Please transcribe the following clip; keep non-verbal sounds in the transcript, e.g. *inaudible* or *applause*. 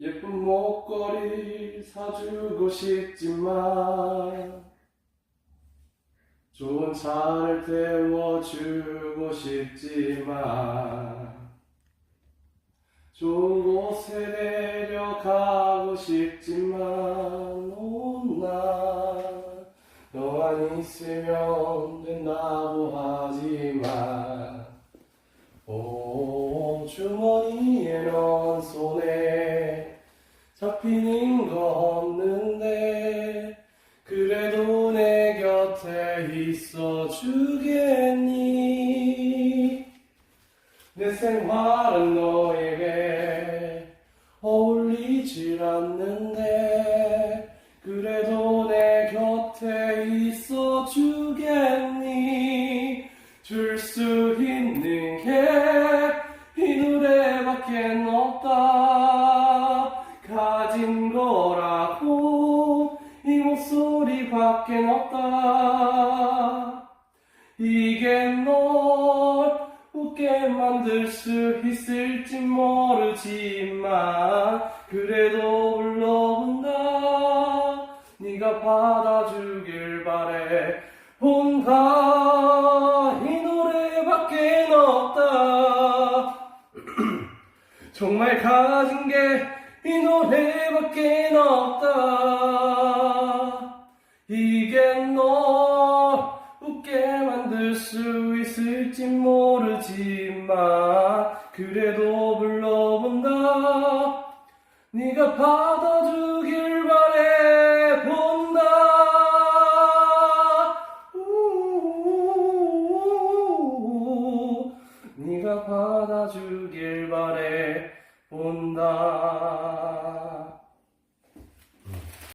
예쁜 목걸이 사주고 싶지만 좋은 차를 태워주고 싶지만 좋은 곳에 데려가고 싶지만 온나 너만 있으면 된다고 하지만 오 주머니에 손에 잡히는 거 없는데 그래도 내 곁에 있어 주겠니? 내 생활은 너에게 어울리질 않는데 그래도 내 곁에 있어 주겠니? 줄 수 있는 게 가진 거라고 이 목소리밖에 없다. 이게 널 웃게 만들 수 있을지 모르지만 그래도 불러본다. 네가 받아주길 바래. 본다 이 노래밖에 없다. *clears throat* 정말 가진 게 이 노래밖에 없다. 이게 널 웃게 만들 수 있을지 모르지만 그래도 불러본다. 네가 받아주길 바래 본다. 네가 받아주길 바래 본다